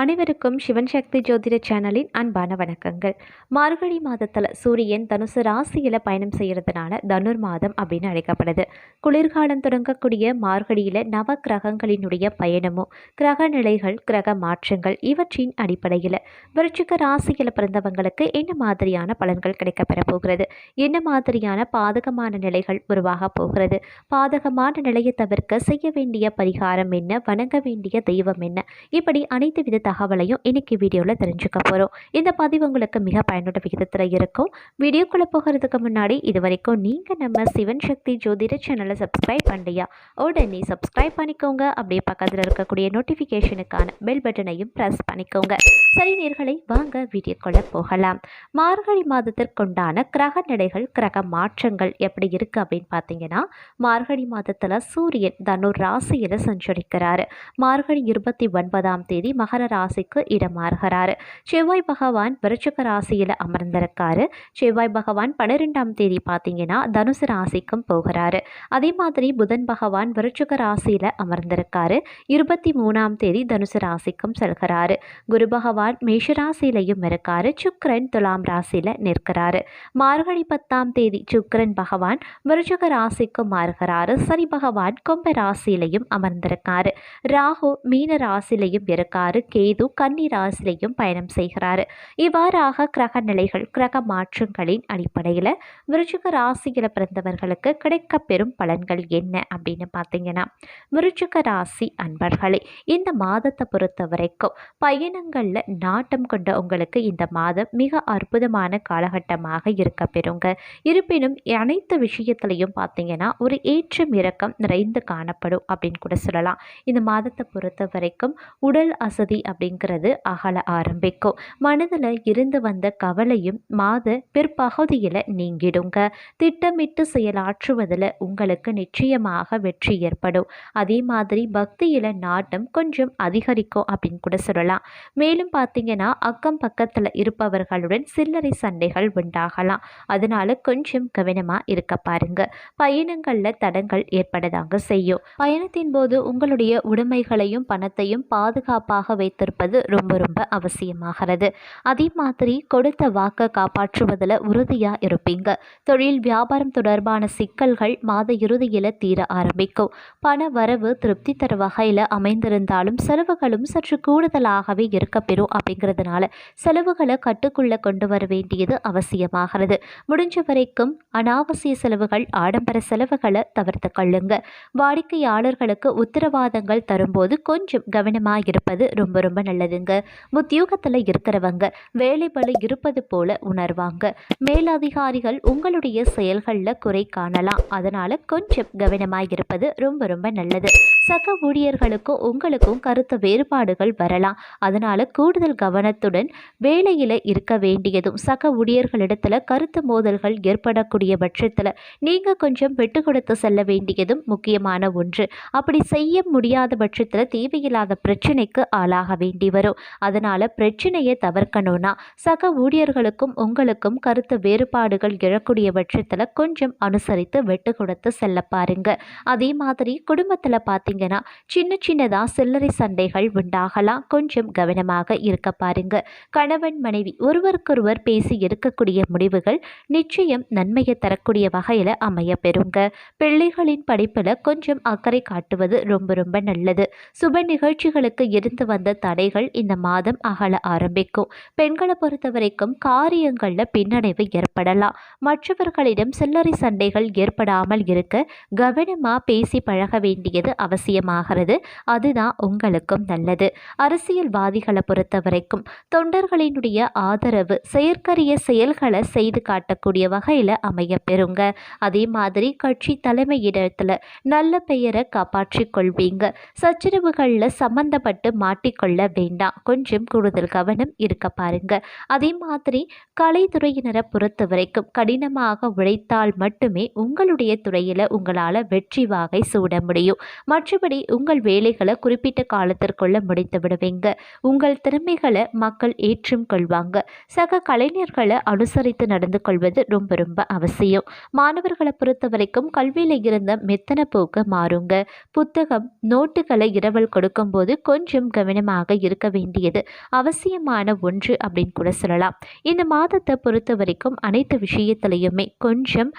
அனைவருக்கும் சிவன் சக்தி ஜோதிட சேனலின் அன்பான வணக்கங்கள். மார்கழி மாதத்தில் சூரியன் தனுசு ராசியில் பயணம் செய்கிறதுனால தனுர் மாதம் அப்படின்னு அழைக்கப்படுது. குளிர்காலம் தொடங்கக்கூடிய மார்கழியில் நவ கிரகங்களினுடைய பயணமும் கிரக நிலைகள் கிரக மாற்றங்கள் இவற்றின் அடிப்படையில் விருச்சிக ராசியில் பிறந்தவங்களுக்கு என்ன மாதிரியான பலன்கள் கிடைக்கப்பெற போகிறது? என்ன மாதிரியான பாதகமான நிலைகள் உருவாக போகிறது? பாதகமான நிலையை தவிர்க்க செய்ய வேண்டிய பரிகாரம் என்ன? வணங்க வேண்டிய தெய்வம் என்ன? இப்படி அனைத்து வித தகவலையும் இன்னைக்கு வீடியோவில் தெரிஞ்சுக்க போகிறோம் இந்த பதிவு உங்களுக்கு மிக பயனுள்ள விகிதத்தில் இருக்கும். வீடியோக்குள்ளே போகிறதுக்கு முன்னாடி இது வரைக்கும் நீங்கள் நம்ம சிவன் சக்தி ஜோதிட சேனலை சப்ஸ்கிரைப் பண்ணலையா உடனே சப்ஸ்கிரைப் பண்ணிக்கோங்க. அப்படியே பக்கத்தில் இருக்கக்கூடிய நோட்டிஃபிகேஷனுக்கான பெல் பட்டனையும் ப்ரெஸ் பண்ணிக்கோங்க. சரி நேர்களை வாங்க வீடியோக்குள்ளே போகலாம். மார்கழி மாதத்திற்குண்டான கிரக நிலைகள் கிரக மாற்றங்கள் எப்படி இருக்குது அப்படின்னு பார்த்தீங்கன்னா மார்கழி மாதத்தில் சூரியன் தனு ராசியில் சஞ்சரிக்கிறாரு. மார்கழி இருபத்தி ஒன்பதாம் தேதி மகர ராசிக்கு இடமாறுகிறாரு. செவ்வாய் பகவான் விருச்சிக ராசியில் அமர்ந்திருக்காரு. செவ்வாய் பகவான் பன்னிரெண்டாம் தேதி பார்த்தீங்கன்னா தனுசு ராசிக்கும் போகிறாரு. அதே மாதிரி புதன் பகவான் விருச்சிக ராசியில் அமர்ந்திருக்காரு. இருபத்தி மூணாம் தேதி தனுசு ராசிக்கும் செல்கிறாரு. குரு பகவான் மேஷராசிலையும் இருக்காரு. சுக்கரன் துலாம் ராசியில் நிற்கிறாரு. மார்கழி பத்தாம் தேதி சுக்கரன் பகவான் விருச்சிக ராசிக்கும் மாறுகிறாரு. சனி பகவான் கும்ப ராசியிலையும் அமர்ந்திருக்காரு. ராகு மீன ராசிலையும் இருக்காரு. கே கேது கன்னிராசிலையும் பயணம் செய்கிறாரு. இவ்வாறாக கிரக நிலைகள் கிரக மாற்றங்களின் அடிப்படையில் விருச்சிக ராசியில் பிறந்தவர்களுக்கு கிடைக்கப்பெறும் பலன்கள் என்ன அப்படின்னு பார்த்தீங்கன்னா விருச்சிக ராசி அன்பர்களே இந்த மாதத்தை பொறுத்த வரைக்கும் பயணங்களில் நாட்டம் கொண்ட உங்களுக்கு இந்த மாதம் மிக அற்புதமான காலகட்டமாக இருக்க பெறுங்க. இருப்பினும் அனைத்து விஷயத்திலையும் பார்த்தீங்கன்னா ஒரு ஏற்றம் இறக்கம் நிறைந்து காணப்படும் அப்படின்னு கூட சொல்லலாம். இந்த மாதத்தை பொறுத்த வரைக்கும் உடல் அசதி அப்படிங்கிறது அகல ஆரம்பிக்கும். மனதில் இருந்து வந்த கவலையும் மாத பிற்பகுதியில் நீங்கிடுங்க. திட்டமிட்டு செயலாற்றுவதில் உங்களுக்கு நிச்சயமாக வெற்றி ஏற்படும். அதே மாதிரி பக்தியில் நாட்டம் கொஞ்சம் அதிகரிக்கும் அப்படின்னு கூட சொல்லலாம். மேலும் பார்த்தீங்கன்னா அக்கம் பக்கத்தில் இருப்பவர்களுடன் சில்லறை சண்டைகள் உண்டாகலாம். அதனால கொஞ்சம் கவனமாக இருக்க பாருங்க. பயணங்களில் தடங்கள் ஏற்படதாங்க செய்யும். பயணத்தின் போது உங்களுடைய உடைமைகளையும் பணத்தையும் பாதுகாப்பாக வைத்து காத்திருப்பது ரொம்ப ரொம்ப அவசியமாகிறது. அதே மாதிரி கொடுத்த வாக்கை காப்பாற்றுவதில் உறுதியாக இருப்பீங்க. தொழில் வியாபாரம் தொடர்பான சிக்கல்கள் மாத இறுதியில் தீர ஆரம்பிக்கும். பண வரவு திருப்தி தர வகையில் அமைந்திருந்தாலும் செலவுகளும் சற்று கூடுதலாகவே இருக்கப்பெறும் அப்படிங்கிறதுனால செலவுகளை கட்டுக்குள்ளே கொண்டு வர வேண்டியது அவசியமாகிறது. முடிஞ்ச வரைக்கும் அனாவசிய செலவுகள் ஆடம்பர செலவுகளை தவிர்த்து கொள்ளுங்க. வாடிக்கையாளர்களுக்கு உத்தரவாதங்கள் தரும்போது கொஞ்சம் கவனமாக இருப்பது ரொம்ப ரொம்ப நல்லதுங்க. உத்தியோகத்தில் இருக்கிறவங்க வேலை இருப்பது போல உணர்வாங்க. மேலதிகாரிகள் உங்களுடைய செயல்களில் குறை காணலாம். அதனால் கொஞ்சம் கவனமாக இருப்பது ரொம்ப ரொம்ப நல்லது. சக ஊழியர்களுக்கும் உங்களுக்கும் கருத்து வேறுபாடுகள் வரலாம். அதனால் கூடுதல் கவனத்துடன் வேலையில் இருக்க வேண்டியதும் சக ஊழியர்களிடத்தில் கருத்து மோதல்கள் ஏற்படக்கூடிய பட்சத்தில் நீங்கள் கொஞ்சம் விட்டு கொடுத்து செல்ல வேண்டியதும் முக்கியமான ஒன்று. அப்படி செய்ய முடியாத பட்சத்தில் தேவையில்லாத பிரச்சனைக்கு ஆளாக வேண்டி வரும். அதனால் பிரச்சனையை தவிர்க்கணும்னா சக ஊழியர்களுக்கும் உங்களுக்கும் கருத்து வேறுபாடுகள் எழக்கூடிய பட்சத்தில் கொஞ்சம் அனுசரித்து விட்டு கொடுத்து செல்ல பாருங்க. அதே மாதிரி குடும்பத்தில் பார்த்தீங்கன்னா சின்ன சின்னதாக சில்லறை சண்டைகள் உண்டாகலாம். கொஞ்சம் கவனமாக இருக்க பாருங்க. கணவன் மனைவி ஒருவருக்கொருவர் பேசி எடுக்கக்கூடிய முடிவுகள் நிச்சயம் நன்மையை தரக்கூடிய வகையில் அமைய பெறுங்க. பிள்ளைகளின் படிப்பில் கொஞ்சம் அக்கறை காட்டுவது ரொம்ப ரொம்ப நல்லது. சுப நிகழ்ச்சிகளுக்கு இருந்து வந்த தடைகள் இந்த மாதம் அகல ஆரம்பிக்கும். பெண்களை பொறுத்த வரைக்கும் காரியங்களில் பின்னடைவு ஏற்படலாம். மற்றவர்களிடம் சில்லறை சண்டைகள் ஏற்படாமல் இருக்க கவனமாக பேசி பழக வேண்டியது அவசியம். அவசியமாகிறது அதுதான் உங்களுக்கும் நல்லது. அரசியல்வாதிகளை பொறுத்த வரைக்கும் தொண்டர்களினுடைய ஆதரவு செயற்கரிய செயல்களை செய்து காட்டக்கூடிய வகையில் அமைய பெறுங்க. அதே மாதிரி கட்சி தலைமையிடத்தில் நல்ல பெயரை காப்பாற்றி கொள்வீங்க. சச்சரவுகளில் சம்பந்தப்பட்டு மாட்டிக்கொள்ள வேண்டாம். கொஞ்சம் கூடுதல் கவனம் இருக்க பாருங்க. அதே மாதிரி கலைத்துறையினரை பொறுத்த வரைக்கும் கடினமாக உழைத்தால் மட்டுமே உங்களுடைய துறையில் உங்களால் வெற்றி வாகை சூட முடியும். மற்ற மற்றபடி உங்கள் வேலைகளை குறிப்பிட்ட காலத்திற்குள்ள முடித்து விடுவீங்க. உங்கள் திறமைகளை மக்கள் ஏற்றும் கொள்வாங்க. சக கலைஞர்களை அனுசரித்து நடந்து கொள்வது ரொம்ப ரொம்ப அவசியம். மாணவர்களை பொறுத்த வரைக்கும் கல்வியில் இருந்த மெத்தன போக்க மாறுங்க. புத்தகம் நோட்டுகளை இரவல் கொடுக்கும்போது கொஞ்சம் கவனமாக இருக்க வேண்டியது அவசியமான ஒன்று அப்படின்னு கூட சொல்லலாம். இந்த மாதத்தை பொறுத்த வரைக்கும் அனைத்து விஷயத்திலையுமே கொஞ்சம்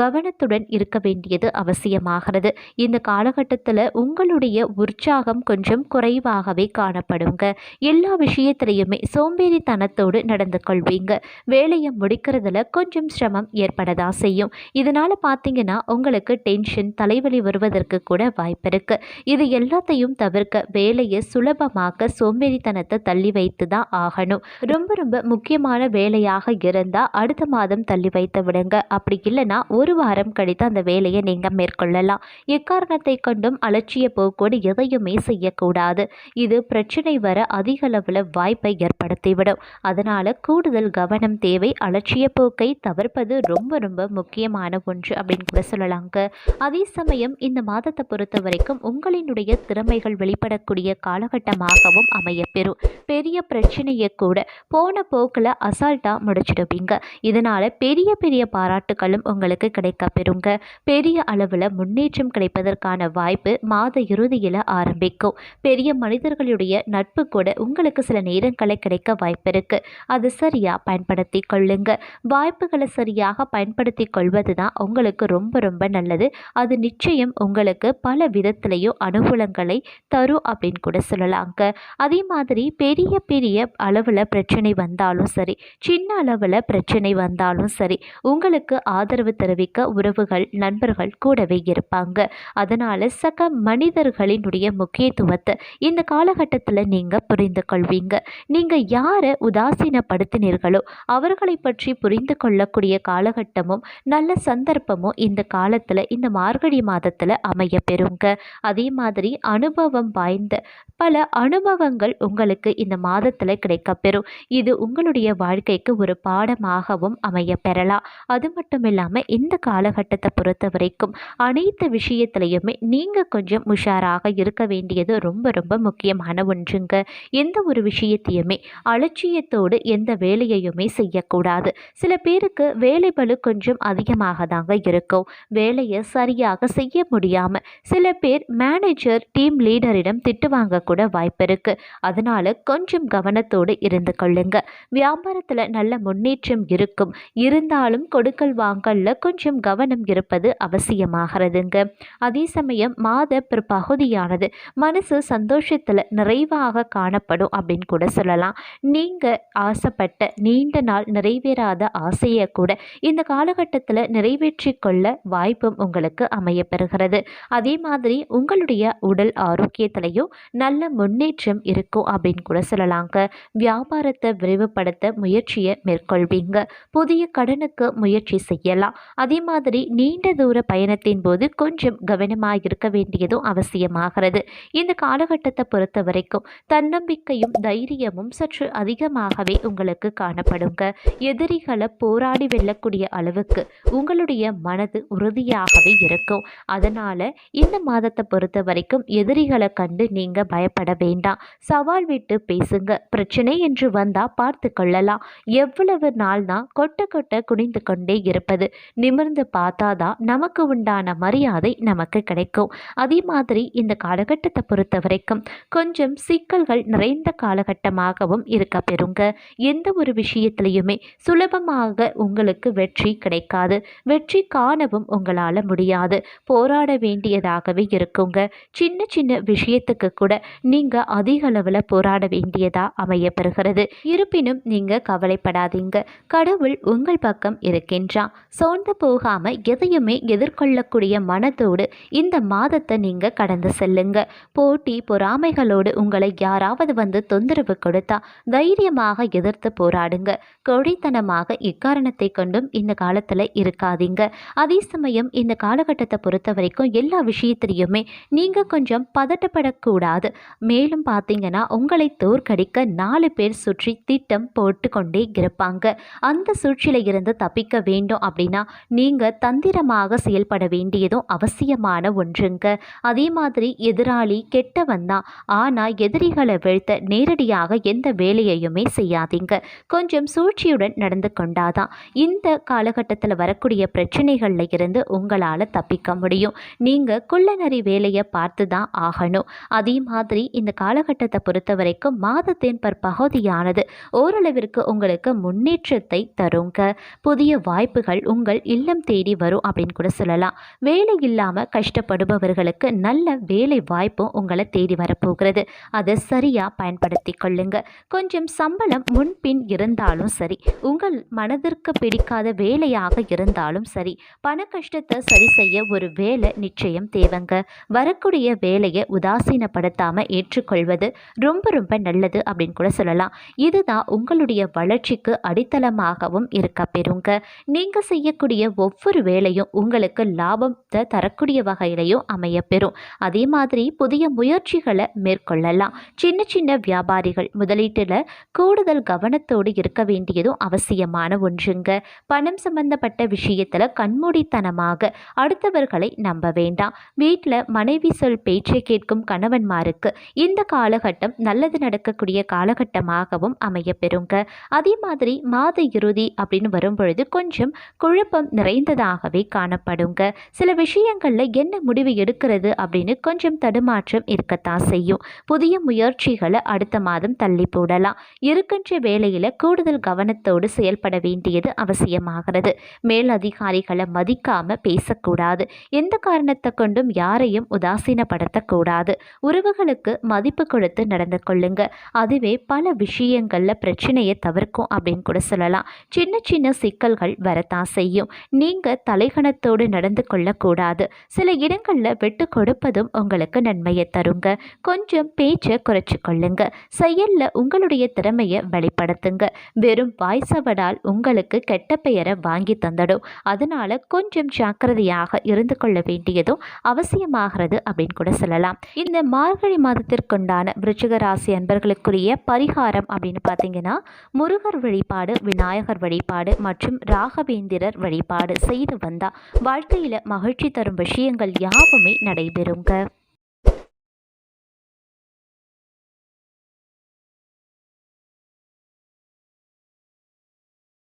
கவனத்துடன் இருக்க வேண்டியது அவசியமாகிறது. இந்த காலகட்டத்தில் உங்களுடைய உற்சாகம் கொஞ்சம் குறைவாகவே காணப்படுங்க. எல்லா விஷயத்திலையுமே சோம்பேறித்தனத்தோடு நடந்து கொள்வீங்க. வேலையை முடிக்கிறதுல கொஞ்சம் சிரமம் ஏற்படதா செய்யும். இதனால் பார்த்தீங்கன்னா உங்களுக்கு டென்ஷன் தலைவலி வருவதற்கு கூட வாய்ப்பு இருக்குது இது எல்லாத்தையும் தவிர்க்க வேலையை சுலபமாக்க சோம்பேறித்தனத்தை தள்ளி வைத்து தான் ஆகணும். ரொம்ப ரொம்ப முக்கியமான வேலையாக இருந்தால் அடுத்த மாதம் தள்ளி வைத்து விடுங்க. அப்படி இல்லைன்னா ஒரு வாரம் கழித்து அந்த வேலையை நீங்கள் மேற்கொள்ளலாம். எக்காரணத்தை கொண்டும் அலட்சிய போக்கோடு எதையுமே செய்யக்கூடாது. இது பிரச்சனை வர அதிக அளவில் வாய்ப்பை ஏற்படுத்திவிடும். அதனால் கூடுதல் கவனம் தேவை. அலட்சிய போக்கை தவிர்ப்பது ரொம்ப ரொம்ப முக்கியமான ஒன்று அப்படின்னு கூட சொல்லலாங்க. அதே சமயம் இந்த மாதத்தை பொறுத்த வரைக்கும் உங்களினுடைய திறமைகள் வெளிப்படக்கூடிய காலகட்டமாகவும் அமையப்பெறும். பெரிய பிரச்சனையை கூட போன போக்கில் அசால்ட்டாக முடிச்சிடுவீங்க. இதனால் பெரிய பெரிய பாராட்டுகளும் உங்களுக்கு கிடைக்க பெறுங்க. பெரிய அளவில் முன்னேற்றம் கிடைப்பதற்கான வாய்ப்பு மாத இறுதியில் ஆரம்பிக்கும். பெரிய மனிதர்களுடைய நட்பு கூட உங்களுக்கு சில நேரங்களை கிடைக்க வாய்ப்பு இருக்குது அது சரியாக பயன்படுத்தி கொள்ளுங்க. வாய்ப்புகளை சரியாக பயன்படுத்தி கொள்வது தான் உங்களுக்கு ரொம்ப ரொம்ப நல்லது. அது நிச்சயம் உங்களுக்கு பல விதத்திலையும் அனுகூலங்களை தரும் அப்படின்னு கூட சொல்லலாங்க. அதே மாதிரி பெரிய பெரிய அளவில் பிரச்சனை வந்தாலும் சரி சின்ன அளவில் பிரச்சனை வந்தாலும் சரி உங்களுக்கு ஆதரவு தெரிவிக்க உறவுகள் நண்பர்கள் கூடவே இருப்பாங்க. அதனால் சக மனிதர்களினுடைய முக்கியத்துவத்தை இந்த காலகட்டத்தில் நீங்கள் புரிந்து கொள்வீங்க. நீங்கள் யாரை உதாசீனப்படுத்தினீர்களோ அவர்களை பற்றி புரிந்து கொள்ளக்கூடிய காலகட்டமும் நல்ல சந்தர்ப்பமும் இந்த காலத்தில் இந்த மார்கழி மாதத்தில் அமைய பெறுங்க. அதே மாதிரி அனுபவம் வாய்ந்த பல அனுபவங்கள் உங்களுக்கு இந்த மாதத்தில் கிடைக்கப்பெறும் இது உங்களுடைய வாழ்க்கைக்கு ஒரு பாடமாகவும் அமைய பெறலாம். அது மட்டும் இல்லாமல் இந்த காலகட்டத்தை பொறுத்த வரைக்கும் அனைத்து விஷயத்துலையுமே நீங்கள் கொஞ்சம் உஷாராக இருக்க வேண்டியது ரொம்ப ரொம்ப முக்கியமான ஒன்றுங்க. எந்த ஒரு விஷயத்தையுமே அலட்சியத்தோடு எந்த வேலையையுமே செய்யக்கூடாது. சில பேருக்கு வேலை பளு கொஞ்சம் அதிகமாக தாங்க இருக்கும். வேலையை சரியாக செய்ய முடியாமல் சில பேர் மேனேஜர் டீம் லீடரிடம் திட்டு வாங்க கூட வாய்ப்பு இருக்கு. அதனால கொஞ்சம் கவனத்தோடு இருந்து கொள்ளுங்க. வியாபாரத்தில் நல்ல முன்னேற்றம் இருக்கும். இருந்தாலும் கொடுக்கல் வாங்கல்ல கொஞ்சம் கவனம் இருப்பது அவசியமாகிறதுங்க. அதே சமயம் மாத பிற்பகுதியானது மனசு சந்தோஷத்தில் நிறைவாக காணப்படும் அப்படின்னு கூட சொல்லலாம். நீங்கள் ஆசைப்பட்ட நீண்ட நாள் நிறைவேறாத ஆசையை கூட இந்த காலகட்டத்தில் நிறைவேற்றி கொள்ள வாய்ப்பும் உங்களுக்கு அமையப்பெறுகிறது. அதே மாதிரி உங்களுடைய உடல் ஆரோக்கியத்திலையும் நல்ல முன்னேற்றம் இருக்கும் அப்படின்னு கூட சொல்லலாங்க. வியாபாரத்தை விரிவுபடுத்த முயற்சியை மேற்கொள்வீங்க. புதிய கடனுக்கு முயற்சி செய்யலாம். அதே மாதிரி நீண்ட தூர பயணத்தின் போது கொஞ்சம் கவனமாக இருக்க வேண்டியதும் அவசியமாகிறது. இந்த காலகட்டத்தை பொறுத்த வரைக்கும் தன்னம்பிக்கையும் தைரியமும் சற்று அதிகமாகவே உங்களுக்கு காணப்படுங்க. எதிரிகளை போராடி வெல்லக்கூடிய அளவுக்கு உங்களுடைய மனது உறுதியாகவே இருக்கும். அதனால் இந்த மாதத்தை பொறுத்த வரைக்கும் எதிரிகளை கண்டு நீங்கள் பயப்பட வேண்டாம். சவால் விட்டு பேசுங்க. பிரச்சனை என்று வந்தால் பார்த்து கொள்ளலாம். எவ்வளவு நாள் தான் கொட்ட கொட்ட குனிந்து கொண்டே இருப்பது. நிமிர்ந்து பார்த்தாதான் நமக்கு உண்டான மரியாதை நமக்கு கிடைக்கும். அதே மாதிரி இந்த காலகட்டத்தை பொறுத்த வரைக்கும் கொஞ்சம் சிக்கல்கள் நிறைந்த காலகட்டமாகவும் இருக்க பெறுங்க. எந்த ஒரு விஷயத்திலையுமே சுலபமாக உங்களுக்கு வெற்றி கிடைக்காது. வெற்றி காணவும் உங்களால் முடியாது. போராட வேண்டியதாகவே இருக்குங்க. சின்ன சின்ன விஷயத்துக்கு கூட நீங்கள் அதிக அளவில் போராட வேண்டியதாக அமைய பெறுகிறது இருப்பினும் நீங்கள் கவலைப்படாதீங்க. கடவுள் உங்கள் பக்கம் இருக்கின்றான். சோர்ந்து போகாமல் எதையுமே எதிர்கொள்ளக்கூடிய மனதோடு இந்த மாதத்தை நீங்கள் கடந்து செல்லுங்க. போட்டி பொறாமைகளோடு உங்களை யாராவது வந்து தொந்தரவு கொடுத்தா தைரியமாக எதிர்த்து போராடுங்க. கொடித்தனமாக இக்காரணத்தை கொண்டும் இந்த காலத்தில் இருக்காதீங்க. அதே சமயம் இந்த காலகட்டத்தை பொறுத்த வரைக்கும் எல்லா விஷயத்திலையுமே நீங்கள் கொஞ்சம் பதட்டப்படக்கூடாது. மேலும் பார்த்தீங்கன்னா உங்களை தோற்கடிக்க நாலு பேர் சுற்றி திட்டம் போட்டு கொண்டே இருப்பாங்க. அந்த சூழ்ச்சியில் இருந்து தப்பிக்க வேண்டும் அப்படின்னா நீங்கள் தந்திரமாக செயல்பட வேண்டியதும் அவசியமான ஒன்றுங்க. அதே மாதிரி எதிராளி கெட்டவன் தான். ஆனால் எதிரிகளை வீழ்த்த நேரடியாக எந்த வேலையையுமே செய்யாதீங்க. கொஞ்சம் சூழ்ச்சியுடன் நடந்து கொண்டாதான் இந்த காலகட்டத்தில் வரக்கூடிய பிரச்சனைகளில் இருந்து உங்களால் தப்பிக்க முடியும். நீங்கள் குள்ளநரி வேலையை பார்த்து தான் ஆகணும். அதே மாதிரி இந்த காலகட்டத்தை பொறுத்த வரைக்கும் மாதத்தின் பற்பகுதியானது ஓரளவிற்கு உங்களுக்கு முன்னேற்றத்தை தருங்க. புதிய வாய்ப்புகள் உங்கள் இல்லம் தேடி வரும் அப்படின்னு கூட சொல்லலாம். வேலை இல்லாமல் கஷ்டப்படுபவர்களுக்கு நல்ல வேலை வாய்ப்பும் உங்களை தேடி வரப்போகிறது. அதை சரியாக பயன்படுத்தி கொள்ளுங்க. கொஞ்சம் சம்பளம் முன்பின் இருந்தாலும் சரி உங்கள் மனதிற்கு பிடிக்காத வேலையாக இருந்தாலும் சரி பண கஷ்டத்தை சரி செய்ய ஒரு வேலை நிச்சயம் தேவைங்க. வரக்கூடிய வேலையை உதாசீனப்படுத்தாமல் ஏற்றுக்கொள்வது ரொம்ப ரொம்ப நல்லது அப்படின்னு கூட சொல்லலாம். இதுதான் உங்களுடைய வளர்ச்சிக்கு அடித்தளமாகவும் இருக்க பெறுங்க. நீங்கள் செய்யக்கூடிய ஒவ்வொரு வேலையும் உங்களுக்கு லாபத்தை தரக்கூடிய வகையிலையும் அமையப்பெறும். அதே மாதிரி புதிய முயற்சிகளை மேற்கொள்ளலாம். சின்ன சின்ன வியாபாரிகள் முதலீட்டில் கூடுதல் கவனத்தோடு இருக்க வேண்டியதும் அவசியமான ஒன்றுங்க. பணம் சம்பந்தப்பட்ட விஷயத்தில் கண்மூடித்தனமாக அடுத்தவர்களை நம்ப வேண்டாம். வீட்டில் மனைவி சொல் பேச்சை கேட்கும் கணவன்மாருக்கு இந்த காலகட்டம் நல்லது நடக்கக்கூடிய காலகட்டமாகவும் அமையப்பெறுங்க. அதே மாதிரி மாத இறுதி அப்படின்னு வரும்பொழுது கொஞ்சம் குழப்பம் நிறைந்ததாகவே காணப்படுங்க. சில விஷயங்களில் என்ன முடிவு எடுக்கிறது அப்படின்னு கொஞ்சம் தடுமாற்றம் இருக்கத்தான் செய்யும். புதிய முயற்சிகளை அடுத்த மாதம் தள்ளி போடலாம். இருக்கின்ற வேலையில் கூடுதல் கவனத்தோடு செயல்பட வேண்டியது அவசியமாகிறது. மேல் அதிகாரிகளை மதிக்காமல் பேசக்கூடாது. எந்த காரணத்தை கொண்டும் யாரையும் உதாசீனப்படுத்தக்கூடாது. உறவுகளுக்கு மதிப்பு கொடுத்து நடந்து கொள்ளுங்க. அதுவே பல விஷயங்களில் பிரச்சனையை தவிர்க்கும் அப்படின்னு கூட சொல்லலாம். சின்ன சின்ன சிக்கல்கள் வரத்தான் செய்யும். நீங்கள் தலைகணத்தோடு நடந்து கொள்ளக்கூடாது. சில இடங்களில் விட்டு கொடுப்பதும் உங்களுக்கு நன்மையை தருங்க. கொஞ்சம் பேச்சை குறைச்சி கொள்ளுங்க. செயலில் உங்களுடைய திறமையை வெளிப்படுத்துங்க. வெறும் வாய்சவடால் உங்களுக்கு கெட்ட பெயரை வாங்கி தந்துடும். அதனால் கொஞ்சம் ஜாக்கிரதையாக இருந்து கொள்ள வேண்டியதும் அவசியமாகிறது அப்படின்னு கூட சொல்லலாம். இந்த மார்கழி மாதத்திற்குண்டான விருச்சிக ராசி அன்பர்களுக்குரிய பரிகாரம் அப்படின்னு பார்த்தீங்கன்னா முருகர் வழிபாடு விநாயகர் வழிபாடு மற்றும் ராகவேந்திரர் வழிபாடு செய்து வந்தா வாழ்க்கையில் மகிழ்ச்சி தரும் விஷயங்கள் யாவுமே நடைபெறுங்க.